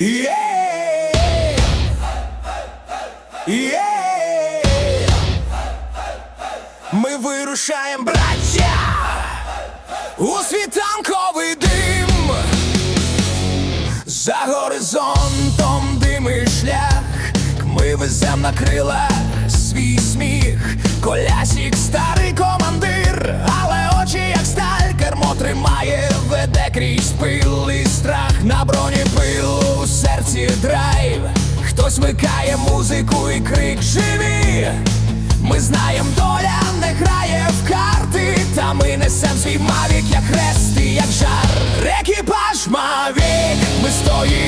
Є! Є! Ми вирушаємо, браття, у світанковий дим. За горизонтом дими шлях, ми везем на крилах свій сміх, колясік, старий командир, але очі, як сталь, кермо тримає, веде крізь пил і страх на броні пил серці драйв. Хтось вмикає музику і крик живі. Ми знаєм, доля не грає в карти, та ми несем свій мавік, як хрест і як жар. Екіпаж мавік, ми стоїмо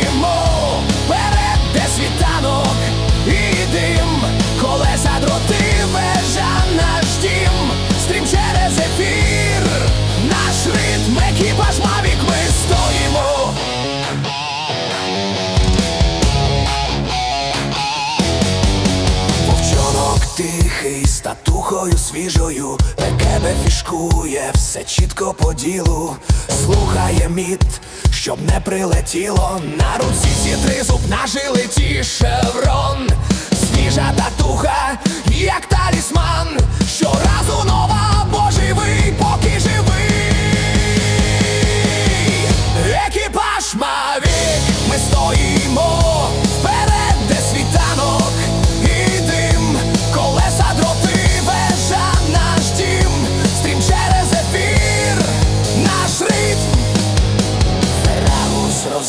тихий, з татухою свіжою, Пекебе фішкує, все чітко по ділу, слухає міт, щоб не прилетіло. На руці ці тризуб на жилеті шеврон, свіжа татуха, як талісман, щоразу нова, бо живий, поки живий. Екіпаж Мавік, ми стоїмо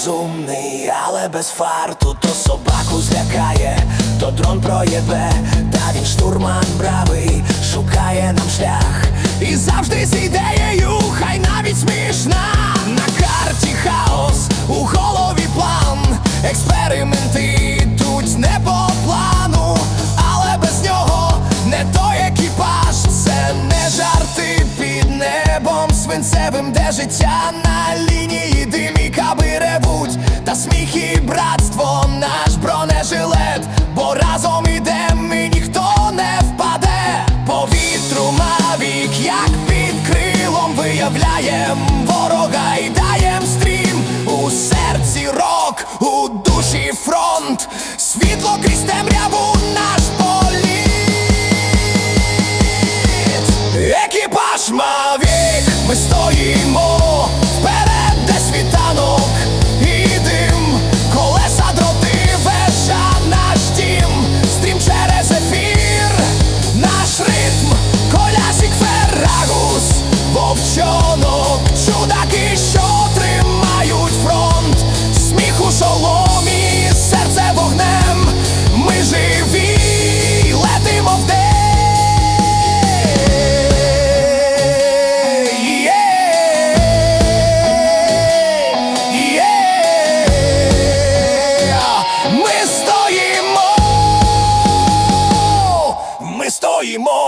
розумний, але без фарту, то собаку злякає, то дрон проєбе, та він штурман бравий, шукає нам шлях. І завжди з ідеєю, хай навіть смішна. На карті хаос, у голові план. Експерименти йдуть не по плану, але без нього не той екіпаж, це не жарти під небом свинцевим, де життя на лінії сміх і братство, наш бронежилет, бо разом ідем і ніхто не впаде. По вітру мавік, як під крилом виявляєм ворога і даєм стрім у серці рок, у душі фронт, світло крізь темряву наш політ. Екіпаж Мавік, ми стоїмо Ми стоїмо, ми стоїмо